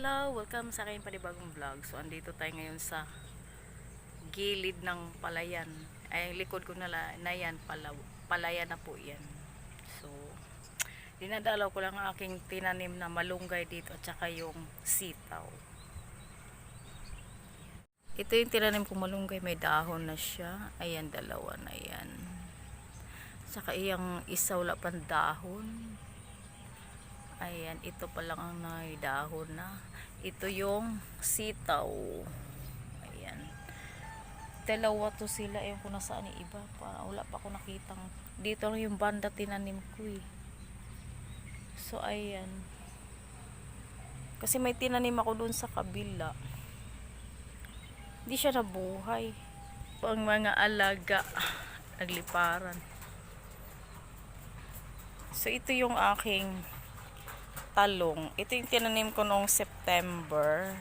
Hello, welcome sa aking panibagong vlog. So, andito tayo ngayon sa gilid ng palayan. Ay, likod ko na, na yan, pala, palayan na po yan. So, dinadalaw ko lang ang aking tinanim na malunggay dito at saka yung sitaw. Ito yung tinanim ko malunggay, may dahon na siya. Ayan, dalawa na yan. Saka iyang isa wala pang dahon. Ayan, ito pa lang ang may dahon na. Ito yung sitaw. Ayan. Dalawa to sila. Ewan ko nasaan yung iba. Para wala pa ako nakitang. Dito lang yung banda tinanim ko eh. So, ayan. Kasi may tinanim ako dun sa kabila. Hindi siya nabuhay. Pang mga alaga. Nagliparan. So, ito yung aking talong. Ito yung tinanim ko noong September.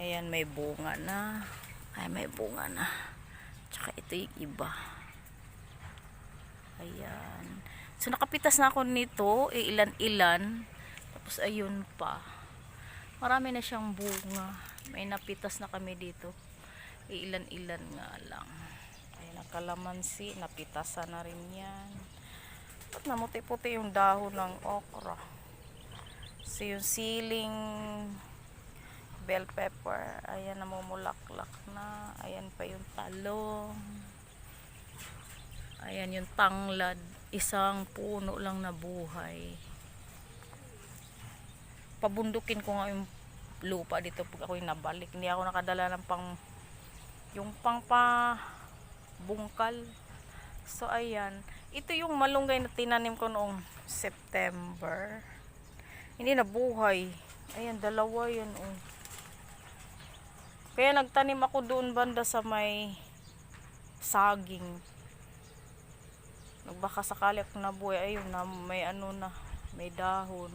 Ayan, may bunga na. Ay, may bunga na. Tsaka ito yung iba. Ayan. So, nakapitas na ako nito. Ilan-ilan. Tapos, ayun pa. Marami na siyang bunga. May napitas na kami dito. Ilan-ilan nga lang. Ayan, ang kalamansi. Napitasan na rin yan. Ba't namuti-puti yung dahon ng okra? So, yung siling bell pepper, ayan, namumulaklak na. Ayan pa yung talong. Ayan yung tanglad. Isang puno lang na buhay. Pabundukin ko nga yung lupa dito pag ako'y nabalik. Hindi ako nakadala ng pang yung pang pa bungkal. So, ayan. Ito yung malunggay na tinanim ko noong September. Hindi na buhay. Ayan, dalawa yun. Oh. Kaya nagtanim ako doon banda sa may saging. Nagbaka sakali ako nabuhay. Ayun na, may ano na, may dahon.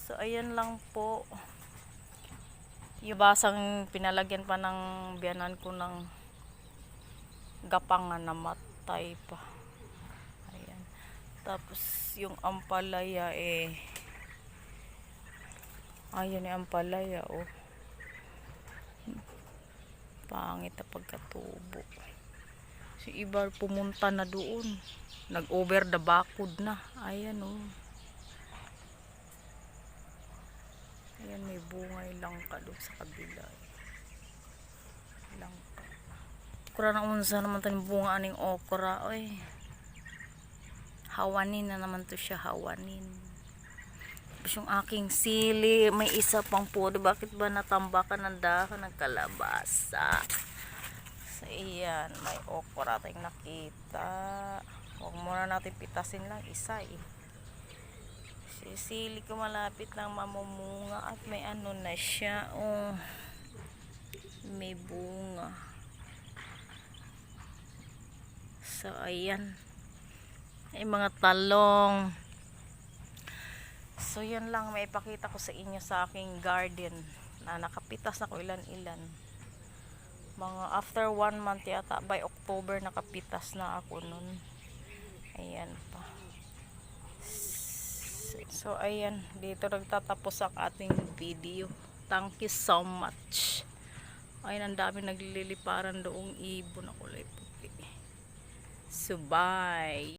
So, ayan lang po. Yung basang pinalagyan pa ng biyanan ko ng gapangan na matay pa. Ayan. Tapos, yung ampalaya eh, ayun yung ampalaya oh. Pangit na pagkatubo. Si Ibar pumunta na doon. Nag-over the bakod na. Ayan oh. Ayan, may bungay lang ka doon sa kabila. Lang ka. Okra na unsa naman tayo bunga aning okra. Oy. Hawanin na naman to siya. Hawanin. Tapos yung aking sili, may isa pang pudo. Bakit ba natambakan ng dahon ng kalabasa? So, iyan. May okra tayong nakita. Huwag muna natin pitasin lang. Isa eh. Sisili ko malapit lang mamumunga at may ano na siya. Oh. May bunga. So, ayan. Ay, mga talong. So, yan lang. May ipakita ko sa inyo sa aking garden. Na nakapitas na ko ilan-ilan. Mga after one month yata. By October, nakapitas na ako nun. Ayan pa. So, ayan. Dito nagtatapos ang ating video. Thank you so much. Ayun, ang dami nagliliparan doong ibon na kulay puti. So, bye.